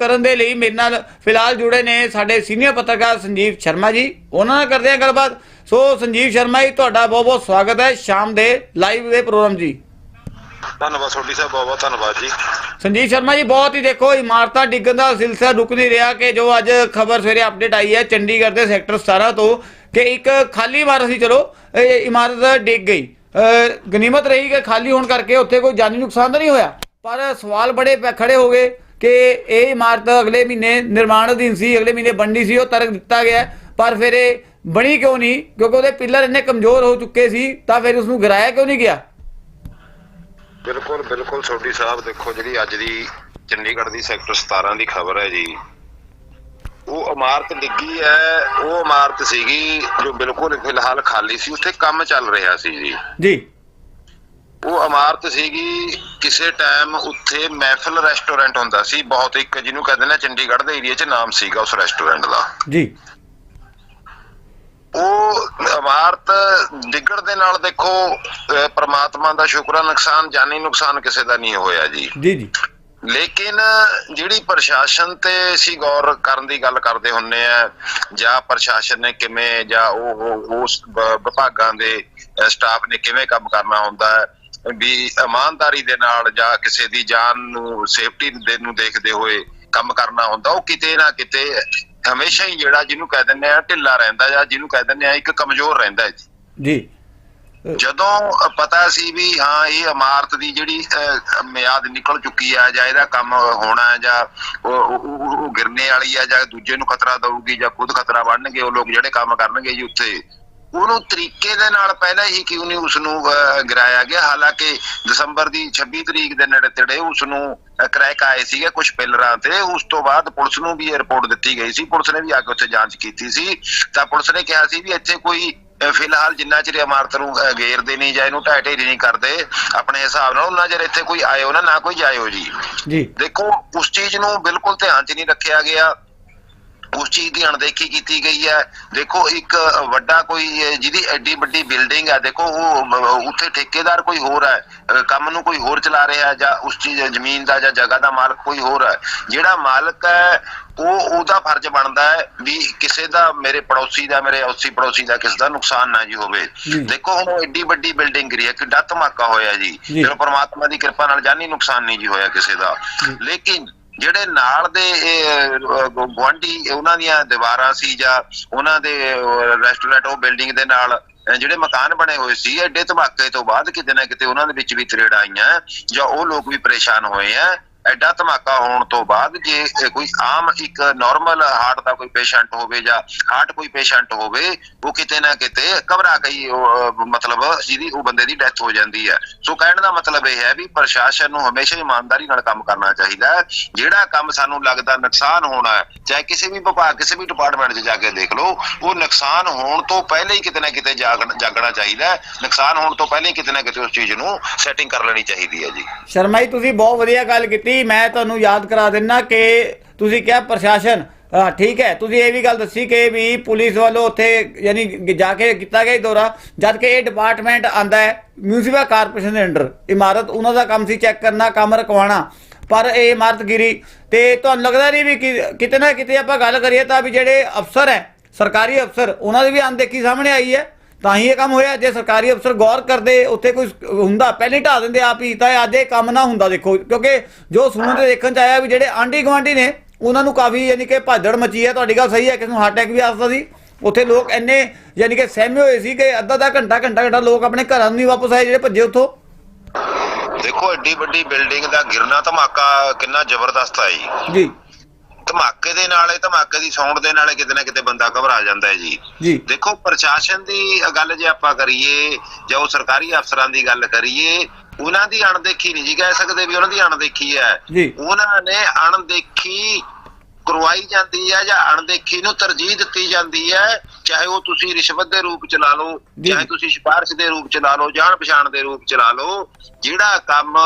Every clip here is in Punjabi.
ਕਰਨ ਦੇ ਲਈ ਮੇਰੇ ਨਾਲ ਫਿਲਹਾਲ ਜੁੜੇ ਨੇ ਸਾਡੇ ਸੀਨੀਅਰ ਪੱਤਰਕਾਰ ਸੰਜੀਵ ਸ਼ਰਮਾ ਜੀ। ਉਹਨਾਂ ਨਾਲ ਕਰਦੇ ਹਾਂ ਗੱਲਬਾਤ। ਸੋ ਸੰਜੀਵ ਸ਼ਰਮਾ ਜੀ ਤੁਹਾਡਾ ਬਹੁਤ ਬਹੁਤ ਸਵਾਗਤ ਹੈ ਸ਼ਾਮ ਦੇ ਲਾਈਵ ਦੇ ਪ੍ਰੋਗਰਾਮ ਜੀ। ਧੰਨਵਾਦ ਸੋਢੀ ਸਾਹਿਬ ਬਹੁਤ ਬਹੁਤ ਧੰਨਵਾਦ ਜੀ। ਸੰਜੀਵ ਸ਼ਰਮਾ ਜੀ ਬਹੁਤ ਹੀ ਦੇਖੋ ਇਮਾਰਤਾਂ ਡਿੱਗਣ ਦਾ ਸਿਲਸਿਲਾ ਰੁਕ ਨਹੀਂ ਰਿਹਾ ਕਿ ਜੋ ਅੱਜ ਖਬਰ ਸਵੇਰੇ ਅਪਡੇਟ ਆਈ ਹੈ ਚੰਡੀਗੜ੍ਹ ਦੇ ਸੈਕਟਰ 17 ਤੋਂ ਕਿ ਇੱਕ ਖਾਲੀ ਇਮਾਰਤ ਸੀ ਚਲੋ ਇਹ ਇਮਾਰਤ ਡਿੱਗ ਗਈ। ਗਨੀਮਤ ਰਹੀ ਕਿ ਖਾਲੀ ਹੋਣ ਕਰਕੇ ਉੱਥੇ ਕੋਈ ਜਾਨੀ ਨੁਕਸਾਨ ਤਾਂ ਨਹੀਂ ਹੋਇਆ? ਪਰ ਸਵਾਲ ਬੜੇ ਖੜੇ ਹੋ ਗਏ। ਕਿ ਇਹ ਇਮਾਰਤ ਅਗਲੇ ਮਹੀਨੇ ਨਿਰਮਾਣ ਅਧੀਨ ਸੀ ਅਗਲੇ ਮਹੀਨੇ ਬਣਨੀ ਸੀ ਉਹ ਤਰਕ ਦਿੱਤਾ ਗਿਆ ਪਰ ਫਿਰ ਇਹ ਬਣੀ ਕਿਉਂ ਨਹੀਂ? ਕਿਉਂਕਿ ਉਹਦੇ ਪਿੱਲਰ ਇੰਨੇ ਕਮਜ਼ੋਰ ਹੋ ਚੁੱਕੇ ਸੀ ਤਾਂ ਫਿਰ ਉਸ ਨੂੰ ਗਿਰਾਇਆ ਕਿਉਂ ਨਹੀਂ ਗਿਆ? ਬਿਲਕੁਲ ਬਿਲਕੁਲ ਸੋਢੀ ਸਾਹਿਬ ਦੇਖੋ ਜਿਹੜੀ ਅੱਜ ਦੀ ਚੰਡੀਗੜ੍ਹ ਦੀ ਸੈਕਟਰ 17 ਦੀ ਖਬਰ ਹੈ ਜੀ। ਉਹ ਇਮਾਰਤ ਡਿੱਗੀ ਹੈ ਉਹ ਇਮਾਰਤ ਸੀਗੀ ਜੋ ਬਿਲਕੁਲ ਫਿਲਹਾਲ ਖਾਲੀ ਸੀ ਉੱਥੇ ਕੰਮ ਚੱਲ ਰਿਹਾ ਸੀ ਜੀ। ਜੀ। ਉਹ ਇਮਾਰਤ ਸੀਗੀ ਕਿਸੇ ਟਾਈਮ ਉੱਥੇ ਮਹਿਫਲ ਰੈਸਟੋਰੈਂਟ ਹੁੰਦਾ ਸੀ ਬਹੁਤ ਇੱਕ ਜਿਹਨੂੰ ਕਹਿੰਦੇ ਨੇ ਚੰਡੀਗੜ੍ਹ ਦੇ ਏਰੀਆ 'ਚ ਨਾਮ ਸੀਗਾ ਉਸ ਰੈਸਟੋਰੈਂਟ ਦਾ। ਜੀ। ਉਹ ਇਮਾਰਤ ਡਿੱਗਣ ਦੇ ਨਾਲ ਦੇਖੋ ਪ੍ਰਮਾਤਮਾ ਦਾ ਸ਼ੁਕਰ ਹੈ ਨੁਕਸਾਨ ਜਾਨੀ ਨੁਕਸਾਨ ਕਿਸੇ ਦਾ ਨਹੀਂ ਹੋਇਆ ਜੀ। ਜੀ ਜੀ। ਲੇਕਿਨ ਜਿਹੜੀ ਪ੍ਰਸ਼ਾਸਨ ਤੇ ਅਸੀਂ ਗੌਰ ਕਰਨ ਦੀ ਗੱਲ ਕਰਦੇ ਹੁੰਨੇ ਆ ਜਾਂ ਪ੍ਰਸ਼ਾਸਨ ਨੇ ਕਿਵੇਂ ਜਾਂ ਉਹ ਉਸ ਵਿਭਾਗਾਂ ਦੇ ਸਟਾਫ ਨੇ ਕਿਵੇਂ ਕੰਮ ਕਰਨਾ ਹੁੰਦਾ ਹੈ ਵੀ ਇਮਾਨਦਾਰੀ ਦੇ ਨਾਲ ਜਾਂ ਕਿਸੇ ਦੀ ਜਾਨ ਨੂੰ ਸੇਫਟੀ ਦੇ ਨੂੰ ਦੇਖਦੇ ਹੋਏ ਕੰਮ ਕਰਨਾ ਹੁੰਦਾ ਉਹ ਕਿਤੇ ਨਾ ਕਿਤੇ ਹਮੇਸ਼ਾ ਹੀ ਜਿਹੜਾ ਜਿਹਨੂੰ ਕਹਿ ਦਿੰਦੇ ਆ ਢਿੱਲਾ ਰਹਿੰਦਾ ਜਾਂ ਜਿਹਨੂੰ ਕਹਿ ਦਿੰਦੇ ਆ ਇੱਕ ਕਮਜ਼ੋਰ ਰਹਿੰਦਾ ਹੈ ਜੀ। ਜੀ। ਜਦੋਂ ਪਤਾ ਸੀ ਵੀ ਹਾਂ ਇਹ ਇਮਾਰਤ ਦੀ ਜਿਹੜੀ ਮਿਆਦ ਨਿਕਲ ਚੁੱਕੀ ਹੈ ਜਾਂ ਇਹਦਾ ਕੰਮ ਹੋਣਾ ਜਾਂ ਉਹ ਗਿਰਨੇ ਵਾਲੀ ਹੈ ਜਾਂ ਦੂਜੇ ਨੂੰ ਖਤਰਾ ਦਊਗੀ ਜਾਂ ਖੁਦ ਖਤਰਾ ਬਣਨਗੇ ਉਹ ਲੋਕ ਜਿਹੜੇ ਕੰਮ ਕਰਨਗੇ ਜੀ ਉੱਥੇ ਉਹਨੂੰ ਤਰੀਕੇ ਦੇ ਨਾਲ ਪਹਿਲਾਂ ਹੀ ਕਿਉਂ ਨਹੀਂ ਉਸ ਨੂੰ ਗਿਰਾਇਆ ਗਿਆ? ਹਾਲਾਂਕਿ ਦਸੰਬਰ ਦੀ 26 ਤਰੀਕ ਦੇ ਨੇੜੇ ਤੇੜੇ ਉਸ ਨੂੰ ਕਰੈਕ ਆਏ ਸੀਗੇ ਕੁਝ ਪਿਲਰਾਂ ਤੇ। ਉਸ ਤੋਂ ਬਾਅਦ ਪੁਲਿਸ ਨੂੰ ਵੀ ਰਿਪੋਰਟ ਦਿੱਤੀ ਗਈ ਸੀ। ਪੁਲਿਸ ਨੇ ਵੀ ਆ ਕੇ ਉੱਥੇ ਜਾਂਚ ਕੀਤੀ ਸੀ। ਤਾਂ ਪੁਲਿਸ ਨੇ ਕਿਹਾ ਸੀ ਵੀ ਇੱਥੇ ਕੋਈ ਫਿਲਹਾਲ ਜਿੰਨਾ ਚਿਰ ਇਮਾਰਤ ਨੂੰ ਗੇਰਦੇ ਨਹੀਂ ਜਾਂ ਇਹਨੂੰ ਢਾਹ ਢੇਰੀ ਨਹੀਂ ਕਰਦੇ ਆਪਣੇ ਹਿਸਾਬ ਨਾਲ ਉਹਨਾਂ ਚਿਰ ਇੱਥੇ ਕੋਈ ਆਇਓ ਨਾ ਨਾ ਕੋਈ ਜਾਇਓ ਜੀ। ਜੀ। ਦੇਖੋ ਉਸ ਚੀਜ਼ ਨੂੰ ਬਿਲਕੁਲ ਧਿਆਨ 'ਚ ਨਹੀਂ ਰੱਖਿਆ ਗਿਆ। ਉਸ ਚੀਜ਼ ਦੀ ਅਣਦੇਖੀ ਕੀਤੀ ਗਈ ਹੈ ਦੇਖੋ ਇੱਕ ਵੱਡਾ ਕੋਈ ਜਿਹਦੀ ਐਡੀ ਵੱਡੀ ਬਿਲਡਿੰਗ ਹੈ ਦੇਖੋ ਉਹ ਉੱਥੇ ਠੇਕੇਦਾਰ ਕੋਈ ਹੋਰ ਹੈ ਕੰਮ ਨੂੰ ਕੋਈ ਹੋਰ ਚਲਾ ਰਿਹਾ ਜਾਂ ਉਸ ਚੀਜ਼ ਜ਼ਮੀਨ ਦਾ ਜਾਂ ਜਗ੍ਹਾ ਦਾ ਮਾਲਕ ਕੋਈ ਹੋਰ ਹੈ ਜਿਹੜਾ ਮਾਲਕ ਹੈ ਉਹ ਉਹਦਾ ਫਰਜ਼ ਬਣਦਾ ਹੈ ਵੀ ਕਿਸੇ ਦਾ ਮੇਰੇ ਪੜੋਸੀ ਦਾ ਮੇਰੇ ਉਸੀ ਪੜੋਸੀ ਦਾ ਕਿਸੇ ਦਾ ਨੁਕਸਾਨ ਨਾ ਜੀ ਹੋਵੇ। ਦੇਖੋ ਹੁਣ ਉਹ ਐਡੀ ਵੱਡੀ ਬਿਲਡਿੰਗ ਗਿਰੀ ਹੈ ਕਿੱਡਾ ਧਮਾਕਾ ਹੋਇਆ ਜੀ ਜੀ। ਚਲੋ ਪ੍ਰਮਾਤਮਾ ਦੀ ਕਿਰਪਾ ਨਾਲ ਜਾਨੀ ਨੁਕਸਾਨ ਨਹੀਂ ਜੀ ਹੋਇਆ ਕਿਸੇ ਦਾ। ਲੇਕਿਨ ਜਿਹੜੇ ਨਾਲ ਦੇ ਗਵਾਂਢੀ ਉਹਨਾਂ ਦੀਆਂ ਦੀਵਾਰਾਂ ਸੀ ਜਾਂ ਉਹਨਾਂ ਦੇ ਰੈਸਟੋਰੈਂਟ ਉਹ ਬਿਲਡਿੰਗ ਦੇ ਨਾਲ ਜਿਹੜੇ ਮਕਾਨ ਬਣੇ ਹੋਏ ਸੀ, ਐਡੇ ਧਮਾਕੇ ਤੋਂ ਬਾਅਦ ਕਿਤੇ ਨਾ ਕਿਤੇ ਉਹਨਾਂ ਦੇ ਵਿੱਚ ਵੀ ਤਰੇੜਾਂ ਆਈਆਂ, ਜਾਂ ਉਹ ਲੋਕ ਵੀ ਪਰੇਸ਼ਾਨ ਹੋਏ ਆ। ਐਡਾ ਧਮਾਕਾ ਹੋਣ ਤੋਂ ਬਾਅਦ ਜੇ ਕੋਈ ਆਮ ਇੱਕ ਨਾਰਮਲ ਹਾਰਟ ਦਾ ਕੋਈ ਪੇਸ਼ੈਂਟ ਹੋਵੇ ਜਾਂ ਹਾਰਟ ਕੋਈ ਪੇਸ਼ੈਂਟ ਹੋਵੇ, ਉਹ ਕਿਤੇ ਨਾ ਕਿਤੇ ਘਬਰਾ ਗਈ ਮਤਲਬ ਜਿਹਦੀ, ਉਹ ਬੰਦੇ ਦੀ ਡੈਥ ਹੋ ਜਾਂਦੀ ਹੈ। ਸੋ ਕਹਿਣ ਦਾ ਮਤਲਬ ਇਹ ਹੈ ਵੀ ਪ੍ਰਸ਼ਾਸਨ ਨੂੰ ਹਮੇਸ਼ਾ ਇਮਾਨਦਾਰੀ ਨਾਲ ਕੰਮ ਕਰਨਾ ਚਾਹੀਦਾ ਜਿਹੜਾ ਕੰਮ ਸਾਨੂੰ ਲੱਗਦਾ ਨੁਕਸਾਨ ਹੋਣਾ ਹੈ, ਚਾਹੇ ਕਿਸੇ ਵੀ ਵਿਭਾਗ, ਕਿਸੇ ਵੀ ਡਿਪਾਰਟਮੈਂਟ 'ਚ ਜਾ ਕੇ ਦੇਖ ਲਓ, ਉਹ ਨੁਕਸਾਨ ਹੋਣ ਤੋਂ ਪਹਿਲਾਂ ਹੀ ਕਿਤੇ ਨਾ ਕਿਤੇ ਜਾਗਣ- ਜਾਗਣਾ ਚਾਹੀਦਾ ਨੁਕਸਾਨ ਹੋਣ ਤੋਂ ਪਹਿਲਾਂ ਹੀ ਕਿਤੇ ਨਾ ਕਿਤੇ ਉਸ ਚੀਜ਼ ਨੂੰ ਸੈਟਿੰਗ ਕਰ ਲੈਣੀ ਚਾਹੀਦੀ ਹੈ ਜੀ। ਸ਼ਰਮਾ ਜੀ ਤੁਸੀਂ ਬਹੁਤ ਵਧੀਆ ਗੱਲ ਕੀਤੀ। ਮੈਂ ਤੁਹਾਨੂੰ ਯਾਦ ਕਰਾ ਦਿੰਨਾ ਕਿ ਤੁਸੀਂ ਕਿਹਾ ਪ੍ਰਸ਼ਾਸਨ, ਹਾਂ, ਠੀਕ ਹੈ, ਤੁਸੀਂ ਇਹ ਵੀ ਗੱਲ ਦੱਸੀ ਕਿ ਵੀ ਪੁਲਿਸ ਵੱਲੋਂ ਉੱਥੇ ਯਾਨੀ ਜਾ ਕੇ ਕੀਤਾ ਗਿਆ ਦੌਰਾ, ਜਦ ਕਿ ਇਹ ਡਿਪਾਰਟਮੈਂਟ ਆਂਦਾ ਹੈ ਮਿਊਨਿਸਪਲ ਕਾਰਪੋਰੇਸ਼ਨ ਦੇ ਅੰਡਰ ਇਮਾਰਤ, ਉਹਨਾਂ ਦਾ ਕੰਮ ਸੀ ਚੈੱਕ ਕਰਨਾ, ਕੰਮ ਰਕਵਾਣਾ ਪਰ ਇਹ ਇਮਾਰਤ ਗਿਰੀ, ਤੇ ਤੁਹਾਨੂੰ ਲੱਗਦਾ ਨਹੀਂ ਵੀ ਕਿਤੇ ਨਾ ਕਿਤੇ ਆਪਾਂ ਗੱਲ ਕਰੀਏ ਤਾਂ ਵੀ ਜਿਹੜੇ ਅਫਸਰ ਹੈ, ਸਰਕਾਰੀ ਅਫਸਰ, ਉਹਨਾਂ ਦੀ ਵੀ ਅਣਦੇਖੀ ਸਾਹਮਣੇ ਆਈ ਹੈ ਤਾਂ ਹੀ ਇਹ ਕੰਮ ਹੋਇਆ ਜੇ ਸਰਕਾਰੀ ਅਫਸਰ ਗੌਰ ਕਰਦੇ ਉੱਥੇ ਕੋਈ ਹੁੰਦਾ ਪਹਿਲੇ ਢਾ ਦਿੰਦੇ ਆਪ ਹੀ ਤਾਂ ਅੱਜ ਇਹ ਕੰਮ ਨਾ ਹੁੰਦਾ ਦੇਖੋ ਕਿਉਂਕਿ ਜੋ ਸੁਣਨ ਤੇ ਦੇਖਣ ਚ ਆਇਆ ਵੀ ਜਿਹੜੇ ਆਂਢੀ ਗੁਆਂਢੀ ਨੇ ਉਹਨਾਂ ਨੂੰ ਕਾਫੀ ਯਾਨੀ ਕਿ ਭਾਜੜ ਮਚੀ ਹੈ ਤੁਹਾਡੀ ਗੱਲ ਸਹੀ ਹੈ ਕਿਸੇ ਨੂੰ ਹਾਰਟ ਅਟੈਕ ਵੀ ਆ ਸਕਦਾ ਸੀ ਉੱਥੇ ਲੋਕ ਇੰਨੇ ਯਾਨੀ ਕਿ ਸਹਿਮੇ ਹੋਏ ਸੀ ਕਿ ਅੱਧਾ ਅੱਧਾ ਘੰਟਾ ਘੰਟਾ ਘੰਟਾ ਲੋਕ ਆਪਣੇ ਘਰਾਂ ਨੂੰ ਨਹੀਂ ਵਾਪਸ ਆਏ ਜਿਹੜੇ ਭੱਜੇ ਉੱਥੋਂ। ਦੇਖੋ ਐਡੀ ਵੱਡੀ ਬਿਲਡਿੰਗ ਦਾ ਗਿਰਨਾ ਧਮਾਕਾ ਕਿੰਨਾ ਜ਼ਬਰਦਸਤ ਜੀ। ਜੀ। ਧਮਾਕੇ ਦੇ ਨਾਲ ਇਹ ਧਮਾਕੇ ਦੀ ਸਾਊਂਡ ਦੇ ਨਾਲ ਕਿਤੇ ਨਾ ਕਿਤੇ ਬੰਦਾ ਘਬਰਾ ਜਾਂਦਾ ਹੈ ਜੀ ਦੇਖੋ ਪ੍ਰਸ਼ਾਸਨ ਦੀ ਗੱਲ ਜੇ ਆਪਾਂ ਕਰੀਏ ਜਾਂ ਉਹ ਸਰਕਾਰੀ ਅਫਸਰਾਂ ਦੀ ਗੱਲ ਕਰੀਏ ਉਹਨਾਂ ਦੀ ਅਣਦੇਖੀ ਨਹੀਂ ਜੀ ਕਹਿ ਸਕਦੇ ਵੀ ਉਹਨਾਂ ਦੀ ਅਣਦੇਖੀ ਹੈ। ਉਹਨਾਂ ਨੇ ਅਣਦੇਖੀ ਕਰਵਾਈ ਜਾਂਦੀ ਹੈ ਜਾਂ ਅਣਦੇਖੀ ਨੂੰ ਤਰਜੀਹ ਦਿੱਤੀ ਜਾਂਦੀ ਹੈ ਚਾਹੇ ਉਹ ਤੁਸੀਂ ਰਿਸ਼ਵਤ ਦੇ ਰੂਪ ਚ ਲਾ ਲਓ। ਚਾਹੇ ਤੁਸੀਂ ਸਿਫਾਰਿਸ਼ ਦੇ ਰੂਪ ਚ ਲਾ ਲਓ ਜਾਣ ਪਛਾਣ ਦੇ ਰੂਪ ਚ ਲਾ ਲਓ ਜਿਹੜਾ ਕੰਮ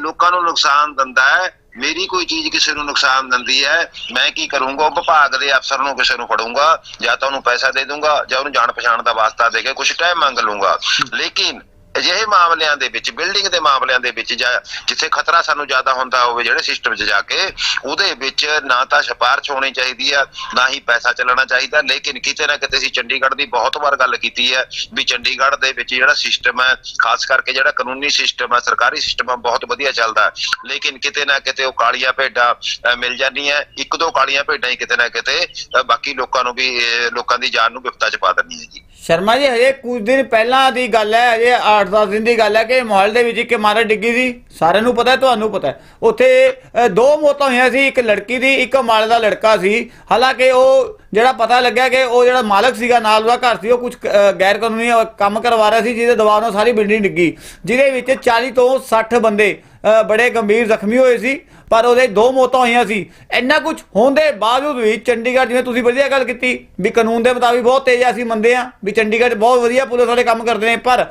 ਲੋਕਾਂ ਨੂੰ ਨੁਕਸਾਨ ਦਿੰਦਾ ਹੈ ਮੇਰੀ ਕੋਈ ਚੀਜ਼ ਕਿਸੇ ਨੂੰ ਨੁਕਸਾਨ ਦਿੰਦੀ ਹੈ, ਮੈਂ ਕੀ ਕਰੂੰਗਾ? ਵਿਭਾਗ ਦੇ ਅਫਸਰ ਨੂੰ ਕਿਸੇ ਨੂੰ ਫੜੂੰਗਾ, ਜਾਂ ਤਾਂ ਉਹਨੂੰ ਪੈਸਾ ਦੇ ਦੂੰਗਾ, ਜਾਂ ਉਹਨੂੰ ਜਾਣ ਪਛਾਣ ਦਾ ਵਾਸਤਾ ਦੇ ਕੇ ਕੁਝ ਟਾਈਮ ਮੰਗ ਲੂੰਗਾ। ਲੇਕਿਨ ਅਜਿਹੇ ਮਾਮਲਿਆਂ ਦੇ ਵਿੱਚ ਬਿਲਡਿੰਗ ਦੇ ਮਾਮਲਿਆਂ ਦੇ ਵਿੱਚ ਜਾਂ ਜਿੱਥੇ ਖਤਰਾ ਸਾਨੂੰ ਜ਼ਿਆਦਾ ਹੁੰਦਾ ਹੋਵੇ ਜਿਹੜੇ ਸਿਸਟਮ 'ਚ ਜਾ ਕੇ, ਉਹਦੇ ਵਿੱਚ ਨਾ ਤਾਂ ਸਿਫਾਰਿਸ਼ ਹੋਣੀ ਚਾਹੀਦੀ ਆ, ਨਾ ਹੀ ਪੈਸਾ ਚੱਲਣਾ ਚਾਹੀਦਾ। ਲੇਕਿਨ ਕਿਤੇ ਨਾ ਕਿਤੇ ਅਸੀਂ ਚੰਡੀਗੜ੍ਹ ਦੀ ਬਹੁਤ ਵਾਰ ਗੱਲ ਕੀਤੀ ਹੈ ਵੀ ਚੰਡੀਗੜ੍ਹ ਦੇ ਵਿੱਚ ਜਿਹੜਾ ਸਿਸਟਮ ਹੈ, ਖਾਸ ਕਰਕੇ ਜਿਹੜਾ ਕਾਨੂੰਨੀ ਸਿਸਟਮ ਹੈ, ਸਰਕਾਰੀ ਸਿਸਟਮ ਹੈ, ਬਹੁਤ ਵਧੀਆ ਚੱਲਦਾ ਲੇਕਿਨ ਕਿਤੇ ਨਾ ਕਿਤੇ ਉਹ ਕਾਲੀਆਂ ਭੇਡਾਂ ਮਿਲ ਜਾਂਦੀਆਂ ਇੱਕ ਦੋ ਕਾਲੀਆਂ ਭੇਡਾਂ ਹੀ ਕਿਤੇ ਨਾ ਕਿਤੇ ਬਾਕੀ ਲੋਕਾਂ ਨੂੰ ਵੀ ਲੋਕਾਂ ਦੀ ਜਾਨ ਨੂੰ ਵਿਪਤਾ 'ਚ ਪਾ ਦਿੰਦੀਆਂ ਜੀ। ਸ਼ਰਮਾ ਜੀ, ਹਜੇ ਕੁਝ ਦਿਨ ਪਹਿਲਾਂ ਦੀ ਗੱਲ ਹੈ, ਹਜੇ 8-10 ਦਿਨ ਦੀ ਗੱਲ ਹੈ ਕਿ ਮਾਹੌਲ ਦੇ ਵਿੱਚ ਇੱਕ ਇਮਾਰਤ ਡਿੱਗੀ ਸੀ। ਸਾਰਿਆਂ ਨੂੰ ਪਤਾ ਹੈ ਤੁਹਾਨੂੰ ਪਤਾ ਹੈ। ਉੱਥੇ ਦੋ ਮੌਤਾਂ ਹੋਈਆਂ ਸੀ ਇੱਕ ਲੜਕੀ ਦੀ ਇੱਕ ਮਾਲ ਦਾ ਲੜਕਾ ਸੀ। ਹਾਲਾਂਕਿ ਉਹ ਜਿਹੜਾ ਪਤਾ ਲੱਗਿਆ ਕਿ ਉਹ ਜਿਹੜਾ ਮਾਲਕ ਸੀਗਾ ਨਾਲ ਉਹਦਾ ਘਰ ਸੀ ਉਹ ਕੁਝ ਗੈਰ ਕਾਨੂੰਨੀ ਕੰਮ ਕਰਵਾ ਰਿਹਾ ਸੀ ਜਿਹਦੇ ਦਬਾਅ ਨਾਲ ਸਾਰੀ ਬਿਲਡਿੰਗ ਡਿੱਗੀ। ਜਿਹਦੇ ਵਿੱਚ 40 ਤੋਂ 60 ਬੰਦੇ ਬੜੇ ਗੰਭੀਰ ਜ਼ਖਮੀ ਹੋਏ ਸੀ ਪਰ ਉਹਦੇ ਦੋ ਮੌਤਾਂ ਹੋਈਆਂ ਸੀ। ਇੰਨਾ ਕੁਝ ਹੋਣ ਦੇ ਬਾਵਜੂਦ ਵੀ ਚੰਡੀਗੜ੍ਹ ਜਿਵੇਂ ਤੁਸੀਂ ਵਧੀਆ ਗੱਲ ਕੀਤੀ ਵੀ ਕਾਨੂੰਨ ਦੇ ਮੁਤਾਬਿਕ ਬਹੁਤ ਤੇਜ਼ ਆ, ਅਸੀਂ ਮੰਨਦੇ ਆ ਵੀ ਚੰਡੀਗੜ੍ਹ ਬਹੁਤ ਵਧੀਆ ਪੁਲਿਸ ਵਾਲੇ ਕੰਮ ਕਰਦੇ ਨੇ ਪਰ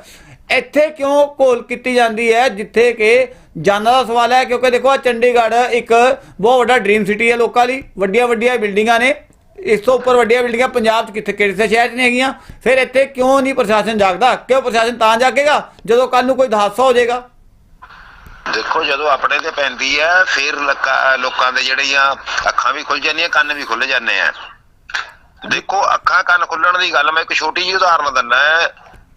ਇੱਥੇ ਕਿਉਂ ਘੋਲ ਕੀਤੀ ਜਾਂਦੀ ਹੈ? ਜਿੱਥੇ ਕਿ ਜਾਨਾਂ ਦਾ ਸਵਾਲ ਹੈ, ਕਿਉਂਕਿ ਦੇਖੋ ਚੰਡੀਗੜ੍ਹ ਇੱਕ ਬਹੁਤ ਵੱਡਾ ਡ੍ਰੀਮ ਸਿਟੀ ਹੈ ਲੋਕਾਂ ਲਈ। ਵੱਡੀਆਂ ਵੱਡੀਆਂ ਬਿਲਡਿੰਗਾਂ ਨੇ। ਇਸ ਤੋਂ ਉੱਪਰ ਵੱਡੀਆਂ ਬਿਲਡਿੰਗਾਂ ਪੰਜਾਬ 'ਚ ਕਿੱਥੇ ਕਿਹੜੇ ਸ਼ਹਿਰ 'ਚ ਨਹੀਂ ਹੈਗੀਆਂ। ਫਿਰ ਇੱਥੇ ਕਿਉਂ ਨਹੀਂ ਪ੍ਰਸ਼ਾਸਨ ਜਾਗਦਾ? ਕਿਉਂ ਪ੍ਰਸ਼ਾਸਨ ਤਾਂ ਜਾਗੇਗਾ ਜਦੋਂ ਕੱਲ ਨੂੰ ਕੋਈ ਹਾਦਸਾ ਹੋ ਜਾਏਗਾ? ਦੇਖੋ, ਜਦੋਂ ਆਪਣੇ ਤੇ ਪੈਂਦੀ ਹੈ, ਫਿਰ ਲੋਕਾਂ ਦੇ ਜਿਹੜੀਆਂ ਅੱਖਾਂ ਵੀ ਖੁੱਲ ਜਾਂਦੀਆਂ, ਕੰਨ ਵੀ ਖੁੱਲ ਜਾਂਦੇ ਆ। ਦੇਖੋ, ਅੱਖਾਂ ਕੰਨ ਖੁੱਲਣ ਦੀ ਗੱਲ ਮੈਂ ਇੱਕ ਛੋਟੀ ਜਿਹੀ ਉਦਾਹਰਨ ਦਿੰਦਾ